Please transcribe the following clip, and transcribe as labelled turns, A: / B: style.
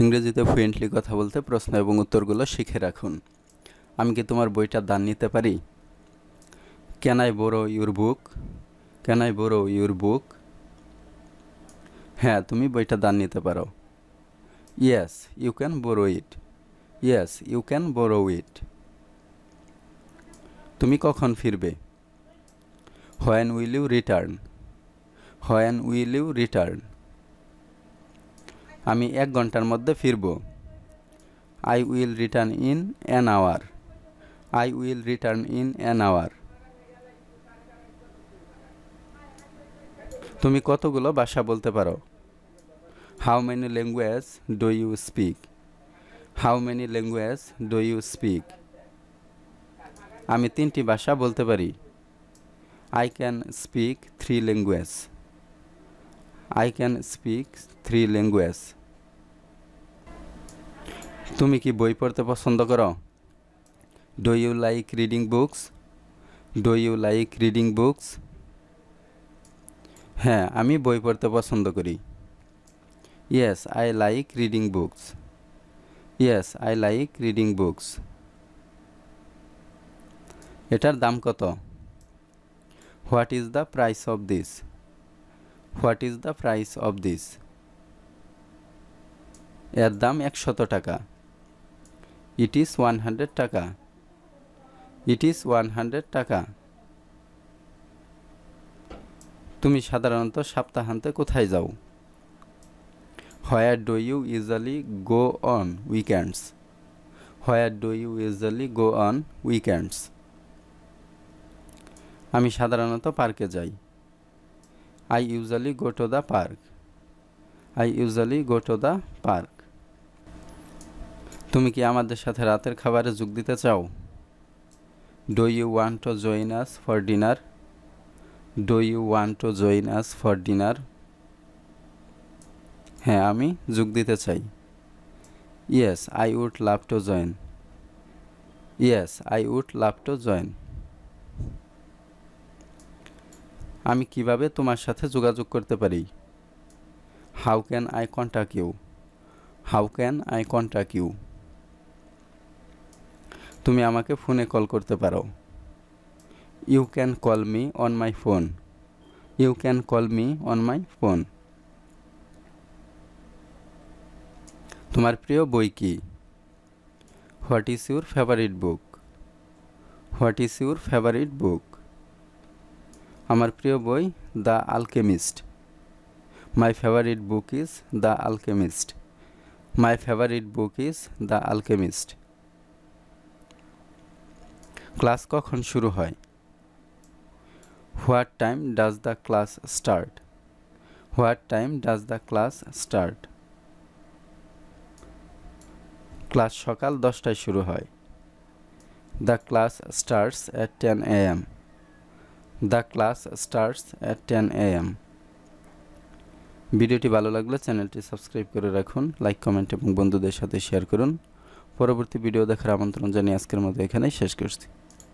A: ইংরেজিতে ফ্লুয়েন্টলি কথা বলতে প্রশ্ন এবং উত্তরগুলো শিখে রাখুন। আমি কি তোমার বইটা দান নিতে পারি? Can I borrow your book can I borrow your book হ্যাঁ তুমি বইটা দান নিতে পারো। Yes you can borrow it yes you can borrow it তুমি কখন ফিরবে? When will you return when will you return আমি এক ঘণ্টার মধ্যে ফিরব। I will return in an hour I will return in an hour তুমি কতগুলো ভাষা বলতে পারো? How many language do you speak how many language do you speak আমি তিনটি ভাষা বলতে পারি। I can speak three language I can speak three language তুমি কি বই পড়তে পছন্দ করো? Do you like reading books do you like reading books হ্যাঁ আমি বই পড়তে পছন্দ করি। Yes I like reading books yes I like reading books এটার দাম কত? What is the price of this what is the price of this? এর দাম একশত টাকা। ইট ইজ ওয়ান হান্ড্রেড টাকা। ইট ইজ ওয়ান হান্ড্রেড টাকা। তুমি সাধারণত সপ্তাহান্তে কোথায় যাও? Where do you usually go on weekends? Where do you usually go on weekends? আমি সাধারণত পার্কে যাই। I usually go to the park I usually go to the park তুমি কি আমাদের সাথে রাতের খাবারে যোগ দিতে চাও? Do you want to join us for dinner do you want to join us for dinner হ্যাঁ আমি যোগ দিতে চাই। Yes I would love to join yes I would love to join আমি কীভাবে তোমার সাথে যোগাযোগ করতে পারি? How can I contact you how can I contact you তুমি আমাকে ফোনে কল করতে পারো। You can call me on my phone you can call me on my phone তোমার প্রিয় বই কি? What is your favourite book what is your favourite book আমার প্রিয় বই the Alchemist. My favourite book is the Alchemist. My favourite book is the Alchemist. Class কখন শুরু হয়? What time does the class start what time does the class start class সকাল দশটায় শুরু হয়। The class starts at ten A M the class starts at ten A M. ভিডিওটি ভালো লাগলে চ্যানেলটি সাবস্ক্রাইব করে রাখুন, লাইক, কমেন্ট এবং বন্ধুদের সাথে শেয়ার করুন। পরবর্তী ভিডিও দেখার আমন্ত্রণ জানিয়ে আজকের মতো এখানেই শেষ করছি।